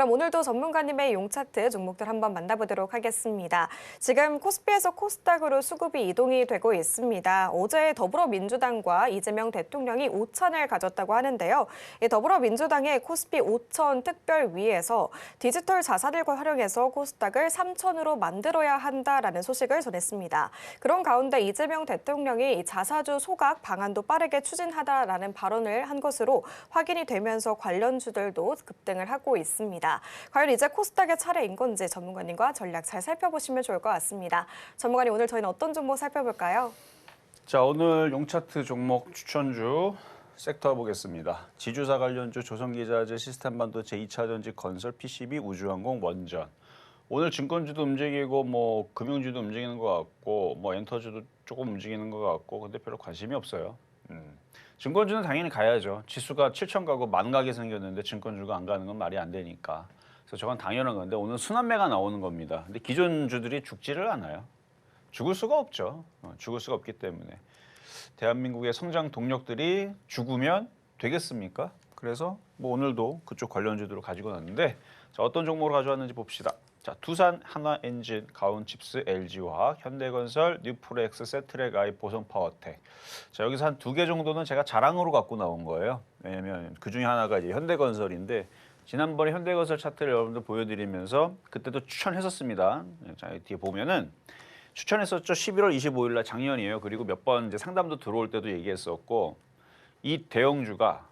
그럼 오늘도 전문가님의 용차트 종목들 한번 만나보도록 하겠습니다. 지금 코스피에서 코스닥으로 수급이 이동이 되고 있습니다. 어제 더불어민주당과 이재명 대통령이 오찬을 가졌다고 하는데요. 이 더불어민주당의 코스피 5천 특별위에서 디지털 자산을 활용해서 코스닥을 3천으로 만들어야 한다라는 소식을 전했습니다. 그런 가운데 이재명 대통령이 이 자사주 소각 방안도 빠르게 추진하다라는 발언을 한 것으로 확인이 되면서 관련 주들도 급등을 하고 있습니다. 과연 이제 코스닥의 차례인 건지 전문가님과 전략 잘 살펴보시면 좋을 것 같습니다. 전문가님 오늘 저희는 어떤 종목 살펴볼까요? 자 오늘 용차트 종목 추천주 섹터 보겠습니다. 지주사 관련주 조선기자재 시스템반도체 2차전지 건설 PCB 우주항공 원전 오늘 증권주도 움직이고 뭐 금융주도 움직이는 것 같고 뭐 엔터주도 조금 움직이는 것 같고 근데 별로 관심이 없어요. 음. 증권주는 당연히 가야죠. 지수가 7천 가고 만 가게 생겼는데 증권주가 안 가는 건 말이 안 되니까. 그래서 저건 당연한 건데 오늘 순환매가 나오는 겁니다. 근데 기존 주들이 죽지를 않아요. 죽을 수가 없죠. 어, 죽을 수가 없기 때문에 대한민국의 성장 동력들이 죽으면 되겠습니까? 그래서 뭐 오늘도 그쪽 관련주들을 가지고 왔는데 자, 어떤 종목을 가져왔는지 봅시다. 자, 두산, 하나 엔진, 가온칩스, LG화학, 현대건설, 뉴프레엑스, 세트랙 아이, 보성파워텍. 자, 여기서 한 두 개 정도는 제가 자랑으로 갖고 나온 거예요. 왜냐면 그 중에 하나가 이제 현대건설인데 지난번에 현대건설 차트를 여러분들 보여드리면서 그때도 추천했었습니다. 자, 여기 뒤에 보면은 추천했었죠. 11월 25일 날 작년이에요. 그리고 몇 번 이제 상담도 들어올 때도 얘기했었고 이 대형주가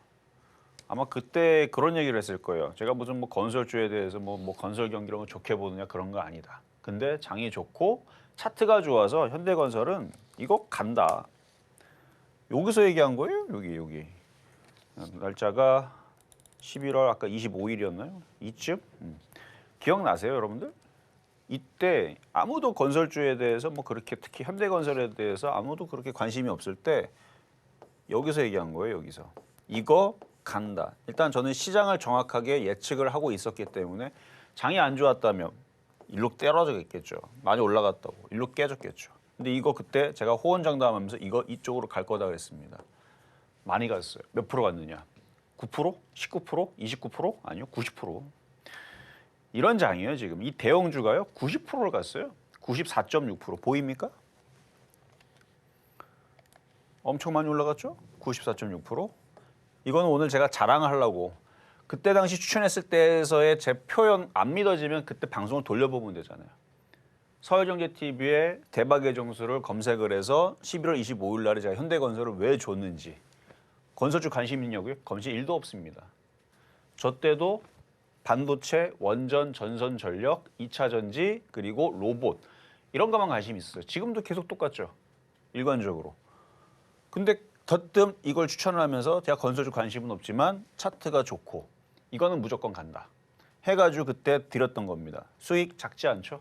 아마 그때 그런 얘기를 했을 거예요. 제가 무슨 뭐 건설주에 대해서 뭐, 뭐 건설 경기를 뭐 좋게 보느냐 그런 거 아니다. 근데 장이 좋고 차트가 좋아서 현대건설은 이거 간다. 여기서 얘기한 거예요. 여기 여기 날짜가 11월 아까 25일이었나요? 이쯤 음. 기억나세요, 여러분들? 이때 아무도 건설주에 대해서 뭐 그렇게 특히 현대건설에 대해서 아무도 그렇게 관심이 없을 때 여기서 얘기한 거예요. 여기서 이거 간다. 일단 저는 시장을 정확하게 예측을 하고 있었기 때문에 장이 안 좋았다면 일로 떨어졌겠죠. 많이 올라갔다고 일로 깨졌겠죠. 근데 이거 그때 제가 호언장담하면서 이거 이쪽으로 갈 거다 그랬습니다. 많이 갔어요. 몇 프로 갔느냐? 9%? 19%? 29%? 아니요, 90%. 이런 장이에요 지금 이 대형주가요 90%를 갔어요 94.6% 보입니까? 엄청 많이 올라갔죠 94.6% 이거는 오늘 제가 자랑을 하려고 그때 당시 추천했을 때에서의 제 표현 안 믿어지면 그때 방송을 돌려보면 되잖아요 서울정제 TV에 대박의 정수를 검색을 해서 11월 25일 날에 제가 현대건설을 왜 줬는지 건설주 관심 있냐고요? 관심 1도 없습니다 저 때도 반도체, 원전, 전선 전력, 2차 전지 그리고 로봇 이런 것만 관심 있어요. 지금도 계속 똑같죠. 일관적으로. 근데 더뜸 이걸 추천을 하면서 제가 건설주 관심은 없지만 차트가 좋고 이거는 무조건 간다. 해가지고 그때 드렸던 겁니다. 수익 작지 않죠?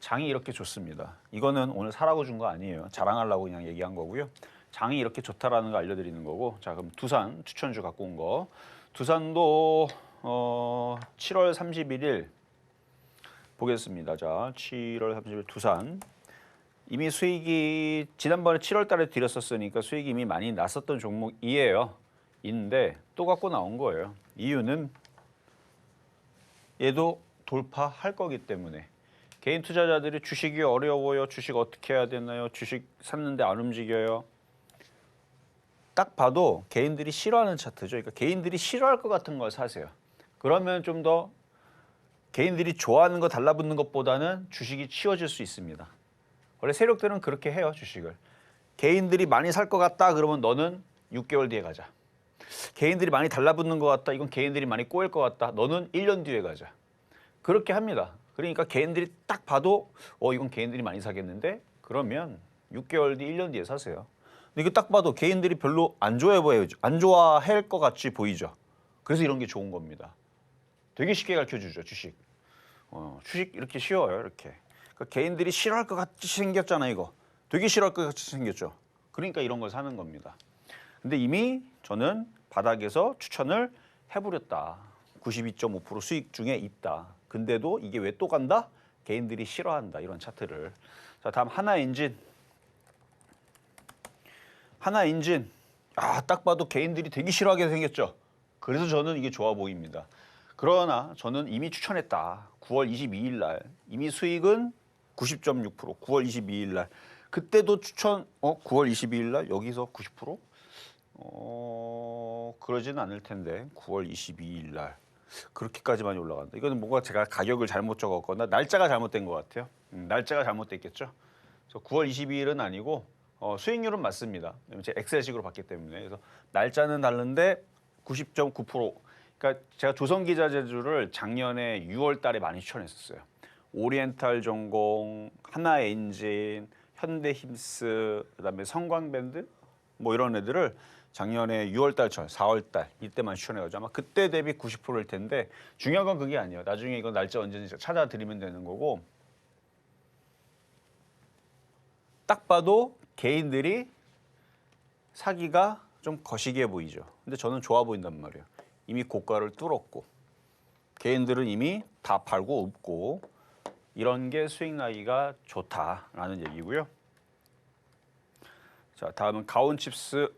장이 이렇게 좋습니다. 이거는 오늘 사라고 준 거 아니에요. 자랑하려고 그냥 얘기한 거고요. 장이 이렇게 좋다라는 거 알려드리는 거고. 자 그럼 두산 추천주 갖고 온 거. 두산도 어, 7월 31일 보겠습니다. 자, 7월 30일 두산. 이미 수익이 지난번에 7월 달에 드렸었으니까 수익이 이미 많이 났었던 종목이에요. 인데 또 갖고 나온 거예요. 이유는 얘도 돌파할 거기 때문에 개인 투자자들이 주식이 어려워요. 주식 어떻게 해야 되나요? 주식 샀는데 안 움직여요. 딱 봐도 개인들이 싫어하는 차트죠. 그러니까 개인들이 싫어할 것 같은 걸 사세요. 그러면 좀 더 개인들이 좋아하는 거 달라붙는 것보다는 주식이 치워질 수 있습니다. 원래 세력들은 그렇게 해요, 주식을. 개인들이 많이 살 것 같다 그러면 너는 6개월 뒤에 가자. 개인들이 많이 달라붙는 것 같다. 이건 개인들이 많이 꼬일 것 같다. 너는 1년 뒤에 가자. 그렇게 합니다. 그러니까 개인들이 딱 봐도 어 이건 개인들이 많이 사겠는데 그러면 6개월 뒤, 1년 뒤에 사세요. 근데 이거 딱 봐도 개인들이 별로 안 좋아해 보여요. 안 좋아할 것 같이 보이죠. 그래서 이런 게 좋은 겁니다. 되게 쉽게 가르쳐 주죠, 주식. 어, 주식 이렇게 쉬워요, 이렇게. 그러니까 개인들이 싫어할 것 같이 생겼잖아, 이거. 되게 싫어할 것 같이 생겼죠. 그러니까 이런 걸 사는 겁니다. 근데 이미 저는 바닥에서 추천을 해버렸다. 92.5% 수익 중에 있다. 근데도 이게 왜 또 간다? 개인들이 싫어한다. 이런 차트를. 자, 다음 하나 엔진. 하나 엔진. 아, 딱 봐도 개인들이 되게 싫어하게 생겼죠. 그래서 저는 이게 좋아 보입니다. 그러나 저는 이미 추천했다. 9월 22일 날 이미 수익은 90.6% 9월 22일 날 그때도 추천 어 9월 22일 날 여기서 90%? 어 그러지는 않을 텐데 9월 22일 날 그렇게까지 많이 올라간다. 이거는 뭔가 제가 가격을 잘못 적었거나 날짜가 잘못된 것 같아요. 음, 날짜가 잘못됐겠죠. 그래서 9월 22일은 아니고 어, 수익률은 맞습니다. 제가 엑셀식으로 봤기 때문에 그래서 날짜는 다른데 90.9%. 그러니까 제가 조선 기자재주를 작년에 6월 달에 많이 추천했었어요. 오리엔탈 전공, 하나 엔진, 현대 힘스, 그다음에 성광밴드 뭐 이런 애들을 작년에 6월달 전, 4월달 이때만 추천해가지고 아마 그때 대비 90%일 텐데 중요한 건 그게 아니에요. 나중에 이건 날짜 언제든지 찾아드리면 되는 거고 딱 봐도 개인들이 사기가 좀 거시기해 보이죠. 근데 저는 좋아 보인단 말이에요. 이미 고가를 뚫었고 개인들은 이미 다 팔고 없고 이런 게 수익 나기가 좋다라는 얘기고요. 자, 다음은 가온칩스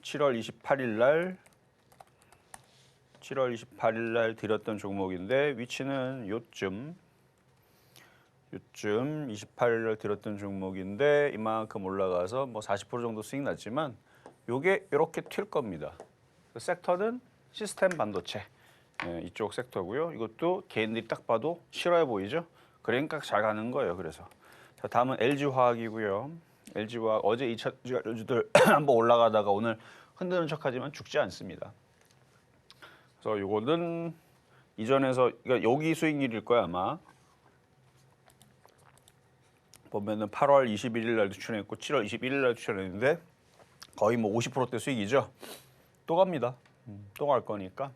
7월 28일 날 7월 28일 날 드렸던 종목인데 위치는 요쯤 요쯤 28일 날 드렸던 종목인데 이만큼 올라가서 뭐 40% 정도 수익 났지만 요게 이렇게 튈 겁니다. 그 섹터는 시스템 반도체 예, 이쪽 섹터고요. 이것도 개인들이 딱 봐도 싫어해 보이죠? 그러니까 잘 가는 거예요. 그래서 자 다음은 LG 화학이고요. LG 화학 어제 2차 주들 한번 올라가다가 오늘 흔드는 척하지만 죽지 않습니다. 그래서 요거는 이전에서 그러니까 여기 수익률일 거야 아마. 보면은 8월 21일 날 추천했고 7월 21일 날 추천했는데 거의 뭐 50%대 수익이죠. 또 갑니다. 음, 또갈 거니까